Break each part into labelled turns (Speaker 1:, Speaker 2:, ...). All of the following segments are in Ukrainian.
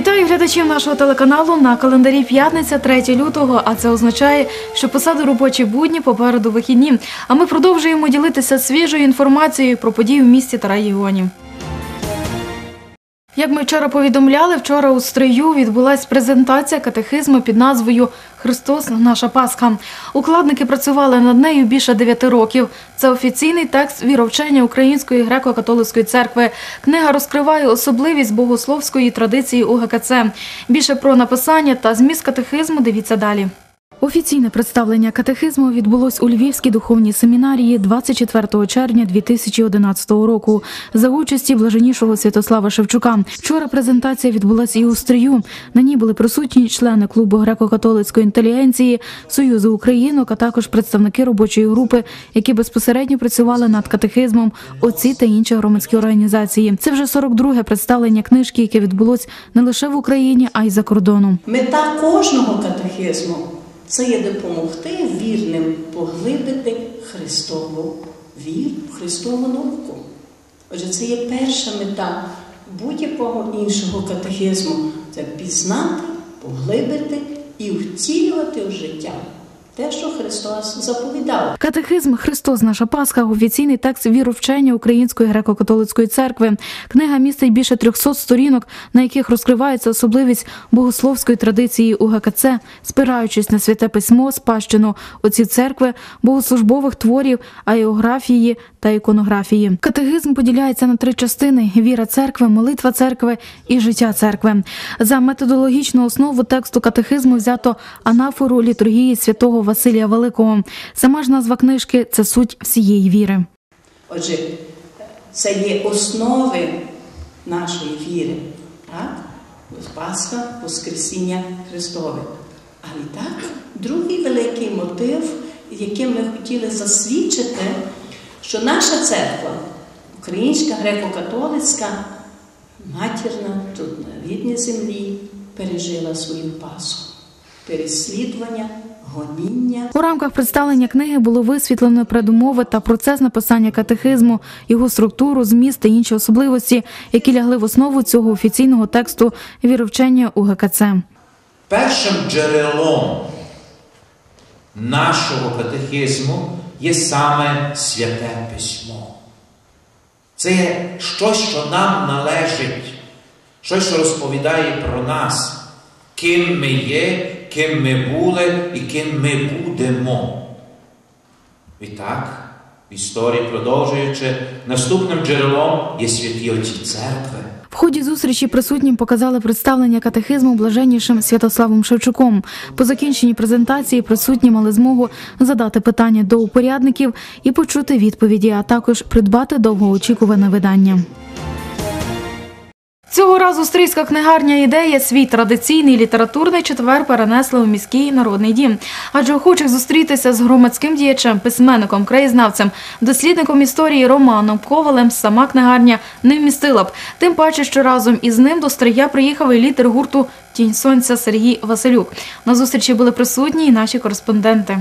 Speaker 1: Вітаю глядачів нашого телеканалу на календарі п'ятниця 3 лютого. А це означає, що посади робочі будні попереду вихідні. А ми продовжуємо ділитися свіжою інформацією про події в місті та регіоні. Як ми вчора повідомляли, вчора у Стрию відбулася презентація катехизму під назвою Христос наша Пасха. Укладники працювали над нею більше дев'яти років. Це офіційний текст віровчення Української греко-католицької церкви. Книга розкриває особливість богословської традиції УГКЦ. Більше про написання та зміст катехизму дивіться далі. Офіційне представлення катехизму відбулось у Львівській духовній семінарії 24 червня 2011 року за участі блаженнішого Святослава Шевчука. Вчора презентація відбулася і у Стрию. На ній були присутні члени клубу греко-католицької інтелігенції, Союзу Українок, а також представники робочої групи, які безпосередньо працювали над катехизмом, отці та інші громадські організації. Це вже 42-ге представлення книжки, яке відбулось не лише в Україні, а й за кордоном.
Speaker 2: Мета кожного катехизму це є допомогти вірним поглибити Христову віру, Христову науку. Отже, це є перша мета будь-якого іншого катехізму це пізнати, поглибити і втілювати в життя те, що Христос заповідав.
Speaker 1: Катехизм Христос наша Пасха офіційний текст віровчення Української греко-католицької церкви. Книга містить більше 300 сторінок, на яких розкривається особливість богословської традиції УГКЦ, спираючись на святе письмо, спадщину отців церкви, богослужбових творів, аеографії та іконографії. Катехизм поділяється на три частини: віра церкви, молитва церкви і життя церкви. За методологічну основу тексту катехизму взято анафору літургії святого Василія Великого. Сама ж назва книжки це суть всієї віри.
Speaker 2: Отже, це є основи нашої віри. Так? Пасха, Воскресіння Христове. Але так, другий великий мотив, яким ми хотіли засвідчити, що наша церква, українська греко-католицька, матірна, тут на рідній землі, пережила свою Пасху. Переслідування, гоніння.
Speaker 1: У рамках представлення книги було висвітлено предумови та процес написання катехизму, його структуру, зміст та інші особливості, які лягли в основу цього офіційного тексту віровчення УГКЦ.
Speaker 3: Першим джерелом нашого катехизму є саме святе письмо. Це є щось, що нам належить, щось, що розповідає про нас, ким ми є, ким ми були і ким ми будемо. І так, в історії продовжуючи, наступним джерелом є святі отці церкви.
Speaker 1: В ході зустрічі присутнім показали представлення катехизму блаженнішим Святославом Шевчуком. По закінченні презентації присутні мали змогу задати питання до упорядників і почути відповіді, а також придбати довгоочікуване видання. Цього разу стрийська книгарня ідея свій традиційний літературний четвер перенесла у міський народний дім. Адже охочих зустрітися з громадським діячем, письменником, краєзнавцем, дослідником історії Романом Ковалем сама книгарня не вмістила б. Тим паче, що разом із ним до Стрия приїхав і лідер гурту Тінь сонця Сергій Василюк. На зустрічі були присутні і наші кореспонденти.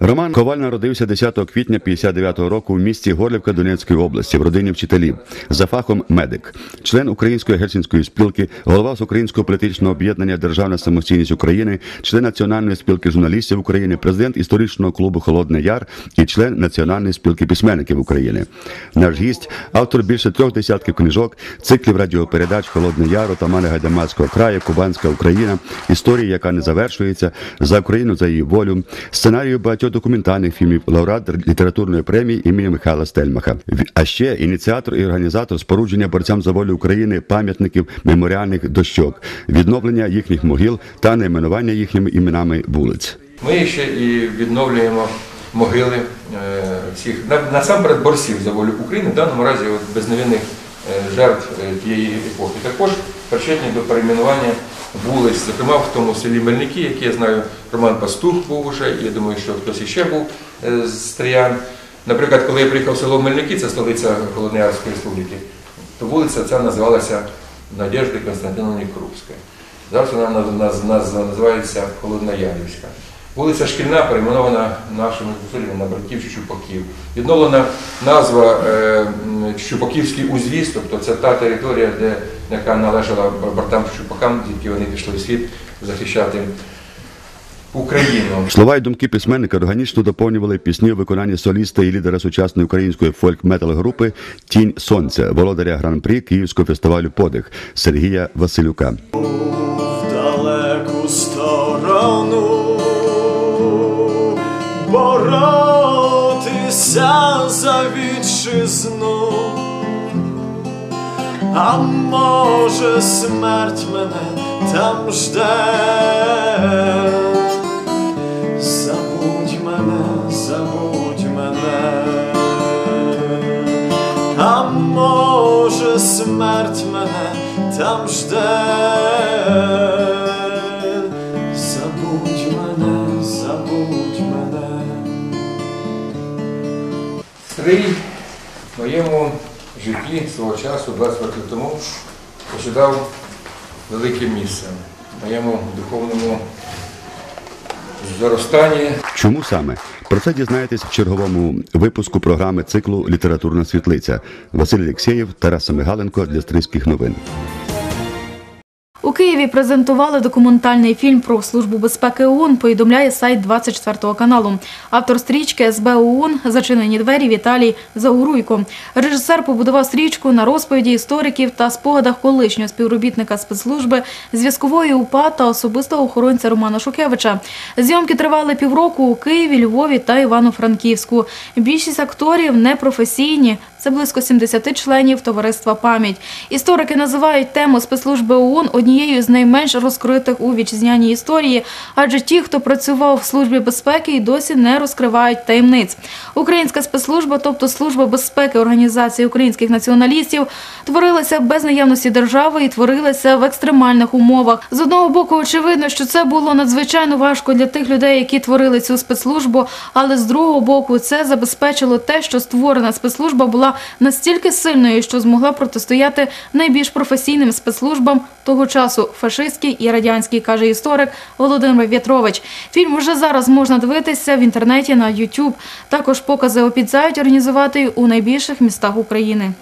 Speaker 4: Роман Коваль народився 10 квітня 59-го року в місті Горлівка Донецької області в родині вчителів за фахом медик, член Української гельсінської спілки, голова з Українського політичного об'єднання Державна самостійність України, член Національної спілки журналістів України, президент історичного клубу Холодний Яр і член Національної спілки письменників України. Наш гість, автор більше трьох десятків книжок, циклів радіопередач Холодний Яр, Отамани Гайдамацького краю, Кубанська Україна, історії, яка не завершується, за Україну за її волю, сценарію багатьох документальних фільмів, лауреат літературної премії імені Михайла Стельмаха. А ще ініціатор і організатор спорудження борцям за волю України пам'ятників меморіальних дощок, відновлення їхніх могил та найменування їхніми іменами вулиць.
Speaker 5: Ми ще і відновлюємо могили е, всіх на- насамперед борців за волю України, в даному разі безневинних е, жертв е, тієї епохи. Також причетні до перейменування вулиць, зокрема в тому селі Мельники, яке я знаю, Роман Пастух був уже, і я думаю, що хтось іще був е, з Стриян. Наприклад, коли я приїхав в село Мельники, це столиця Холодноярської республіки, то вулиця ця називалася Надежди Константиновни Крупської. Зараз вона наз- наз- наз- називається Холодноярівська. Вулиця Шкільна перейменована нашими зусиллями на братів Щупаків. Відновлена назва е, Щупаківський узвіз, тобто це та територія, де, яка належала братам Щупакам, тільки вони пішли в світ захищати Україну.
Speaker 4: Слова й думки письменника органічно доповнювали пісні у виконанні соліста і лідера сучасної української фольк-метал групи Тінь Сонця, володаря гран-прі Київського фестивалю Подих Сергія Василюка.
Speaker 6: в далеку сторону боротися за вітчизну, а може смерть мене там жде. Забудь мене, забудь мене, а може смерть мене там жде.
Speaker 5: Стрий в моєму житті свого часу, 20 років тому, посідав велике місце в моєму духовному зростанні.
Speaker 4: Чому саме? Про це дізнаєтесь в черговому випуску програми циклу Літературна світлиця Василь Олексєєв, Тарас Мигаленко для Стрийських новин.
Speaker 1: Києві презентували документальний фільм про службу безпеки ООН, повідомляє сайт 24 каналу. Автор стрічки СБ ООН «Зачинені двері Віталій Зауруйко. Режисер побудував стрічку на розповіді істориків та спогадах колишнього співробітника спецслужби, зв'язкової УПА та особистого охоронця Романа Шукевича. Зйомки тривали півроку у Києві, Львові та Івано-Франківську. Більшість акторів непрофесійні. Це близько 70 членів товариства Пам'ять. Історики називають тему спецслужби ООН однією з найменш розкритих у вітчизняній історії, адже ті, хто працював в службі безпеки, і досі не розкривають таємниць. Українська спецслужба, тобто служба безпеки організації українських націоналістів, творилася без наявності держави і творилася в екстремальних умовах. З одного боку, очевидно, що це було надзвичайно важко для тих людей, які творили цю спецслужбу, але з другого боку, це забезпечило те, що створена спецслужба була настільки сильною, що змогла протистояти найбільш професійним спецслужбам того часу фашистській і радянській, каже історик Володимир В'ятрович. Фільм вже зараз можна дивитися в інтернеті на YouTube. Також покази обіцяють організувати у найбільших містах України.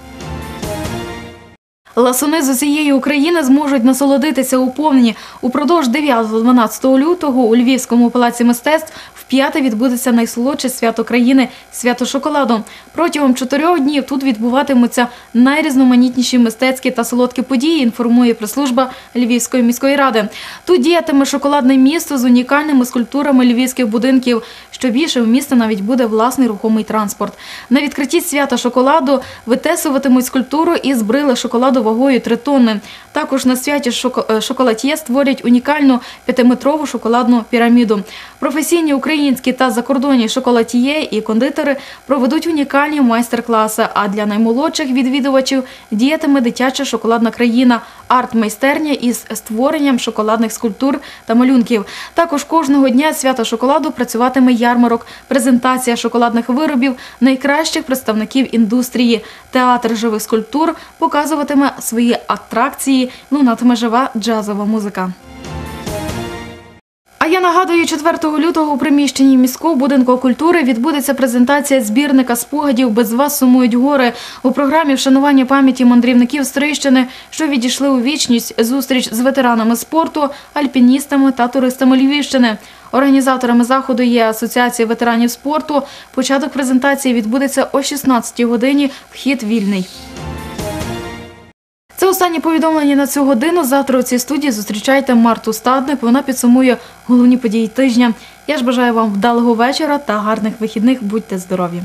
Speaker 1: Ласуни з усієї України зможуть насолодитися у повні. Упродовж 9-12 лютого у Львівському палаці мистецтв вп'яте відбудеться найсолодше свято країни свято шоколаду. Протягом чотирьох днів тут відбуватимуться найрізноманітніші мистецькі та солодкі події. Інформує прес-служба Львівської міської ради. Тут діятиме шоколадне місто з унікальними скульптурами львівських будинків. Що більше в міста навіть буде власний рухомий транспорт. На відкритті свята шоколаду витесуватимуть скульптуру із брили шоколаду вагою 3 тонни. Також на святі е, шоколад'є створять унікальну п'ятиметрову шоколадну піраміду. Професійні українські та закордонні шоколад'є і кондитери проведуть унікальні майстер-класи. А для наймолодших відвідувачів діятиме дитяча шоколадна країна, арт-майстерня із створенням шоколадних скульптур та малюнків. Також кожного дня свята шоколаду працюватиме ярмарок, презентація шоколадних виробів найкращих представників індустрії. Театр живих скульптур показуватиме свої атракції, лунатиме жива джазова музика. А я нагадую, 4 лютого у приміщенні міського будинку культури відбудеться презентація збірника спогадів Без вас сумують гори у програмі вшанування пам'яті мандрівників Стрийщини, що відійшли у вічність зустріч з ветеранами спорту, альпіністами та туристами Львівщини. Організаторами заходу є Асоціація ветеранів спорту. Початок презентації відбудеться о 16 годині. Вхід вільний. Це останнє повідомлення на цю годину. Завтра у цій студії зустрічайте Марту Стадник. Вона підсумує головні події тижня. Я ж бажаю вам вдалого вечора та гарних вихідних. Будьте здорові!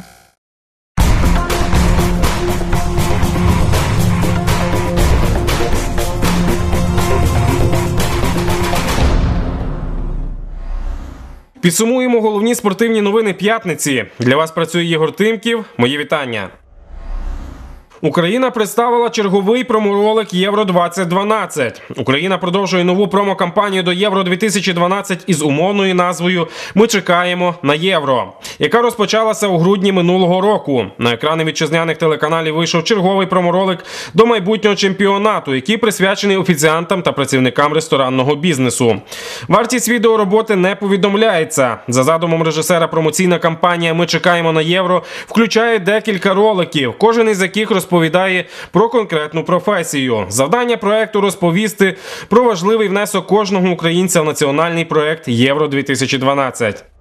Speaker 7: Підсумуємо головні спортивні новини п'ятниці. Для вас працює Єгор Тимків. Мої вітання. Україна представила черговий проморолик Євро 2012. Україна продовжує нову промокампанію до Євро 2012 із умовною назвою Ми чекаємо на євро, яка розпочалася у грудні минулого року. На екрани вітчизняних телеканалів вийшов черговий проморолик до майбутнього чемпіонату, який присвячений офіціантам та працівникам ресторанного бізнесу. Вартість відеороботи не повідомляється. За задумом режисера, промоційна кампанія Ми чекаємо на євро включає декілька роликів, кожен із яких розповідає про конкретну професію. Завдання проекту розповісти про важливий внесок кожного українця в національний проект Євро 2012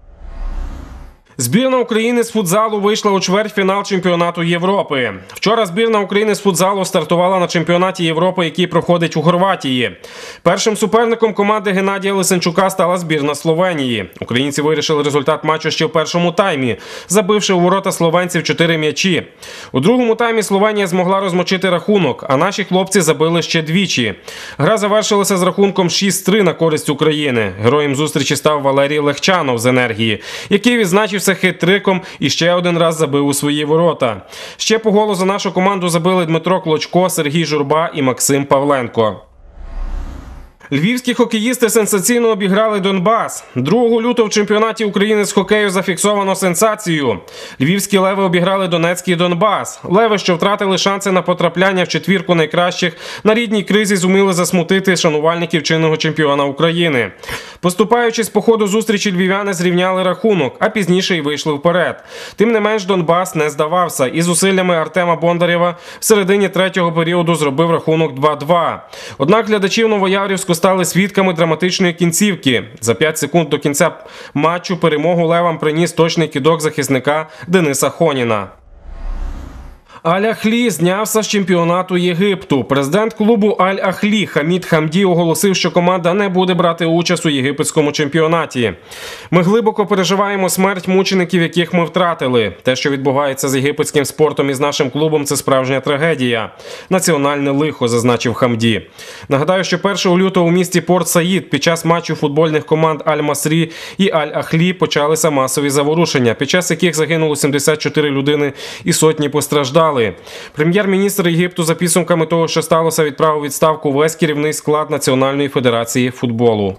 Speaker 7: Збірна України з футзалу вийшла у чвертьфінал чемпіонату Європи. Вчора збірна України з футзалу стартувала на чемпіонаті Європи, який проходить у Хорватії. Першим суперником команди Геннадія Лисенчука стала збірна Словенії. Українці вирішили результат матчу ще в першому таймі, забивши у ворота словенців 4 м'ячі. У другому таймі Словенія змогла розмочити рахунок, а наші хлопці забили ще двічі. Гра завершилася з рахунком 6-3 на користь України. Героєм зустрічі став Валерій Легчанов з енергії, який відзначився хитриком і ще один раз забив у свої ворота. Ще по голу за нашу команду забили Дмитро Клочко, Сергій Журба і Максим Павленко. Львівські хокеїсти сенсаційно обіграли Донбас. 2 лютого в чемпіонаті України з хокею зафіксовано сенсацію. Львівські леви обіграли Донецький Донбас. Леви, що втратили шанси на потрапляння в четвірку найкращих, на рідній кризі зуміли засмутити шанувальників чинного чемпіона України. Поступаючись по ходу зустрічі, львів'яни зрівняли рахунок, а пізніше й вийшли вперед. Тим не менш, Донбас не здавався і зусиллями Артема Бондарєва в середині третього періоду зробив рахунок 2-2. Однак глядачів Стали свідками драматичної кінцівки. За 5 секунд до кінця матчу перемогу левам приніс точний кідок захисника Дениса Хоніна. Аль-Ахлі знявся з чемпіонату Єгипту. Президент клубу Аль-Ахлі Хамід Хамді оголосив, що команда не буде брати участь у єгипетському чемпіонаті. Ми глибоко переживаємо смерть мучеників, яких ми втратили. Те, що відбувається з єгипетським спортом і з нашим клубом, це справжня трагедія. Національне лихо, зазначив Хамді. Нагадаю, що 1 лютого у місті Порт Саїд під час матчу футбольних команд Аль-Масрі і Аль-Ахлі почалися масові заворушення, під час яких загинуло 74 людини і сотні постраждали. Прем'єр-міністр Єгипту за підсумками того, що сталося, відправив відставку весь керівний склад Національної федерації футболу.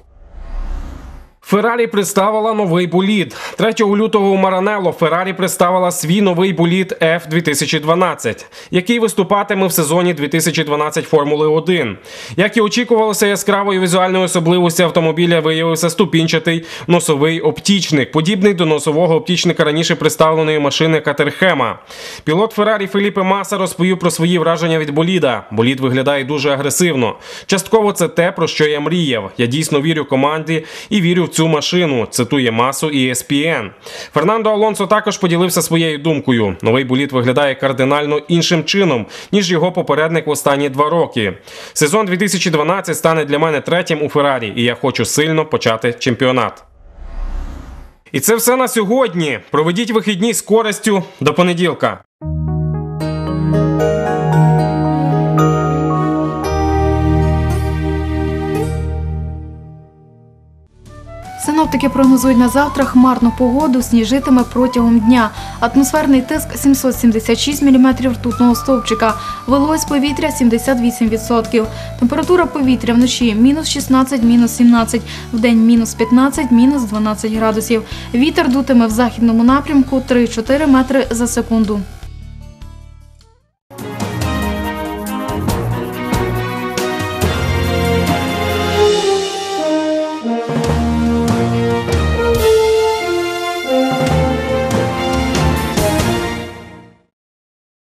Speaker 7: Феррарі представила новий болід. 3 лютого у Маранело Феррарі представила свій новий болід F2012, який виступатиме в сезоні 2012 Формули 1. Як і очікувалося, яскравою візуальною особливості автомобіля виявився ступінчатий носовий оптічник, подібний до носового оптічника раніше представленої машини Катерхема. Пілот Феррарі Філіппе Маса розповів про свої враження від боліда. Болід виглядає дуже агресивно. Частково це те, про що я мріяв. Я дійсно вірю команді і вірю в цю машину. Цитує масу ESPN. Фернандо Алонсо також поділився своєю думкою. Новий боліт виглядає кардинально іншим чином, ніж його попередник в останні два роки. Сезон 2012 стане для мене третім у Феррарі, і я хочу сильно почати чемпіонат. І це все на сьогодні. Проведіть вихідні з користю до понеділка.
Speaker 1: Синоптики прогнозують на завтра хмарну погоду, сніжитиме протягом дня. Атмосферний тиск 776 мм ртутного стовпчика, вологість повітря 78%. Температура повітря вночі мінус 16, мінус 17, вдень мінус 15, мінус 12 градусів. Вітер дутиме в західному напрямку 3-4 метри за секунду.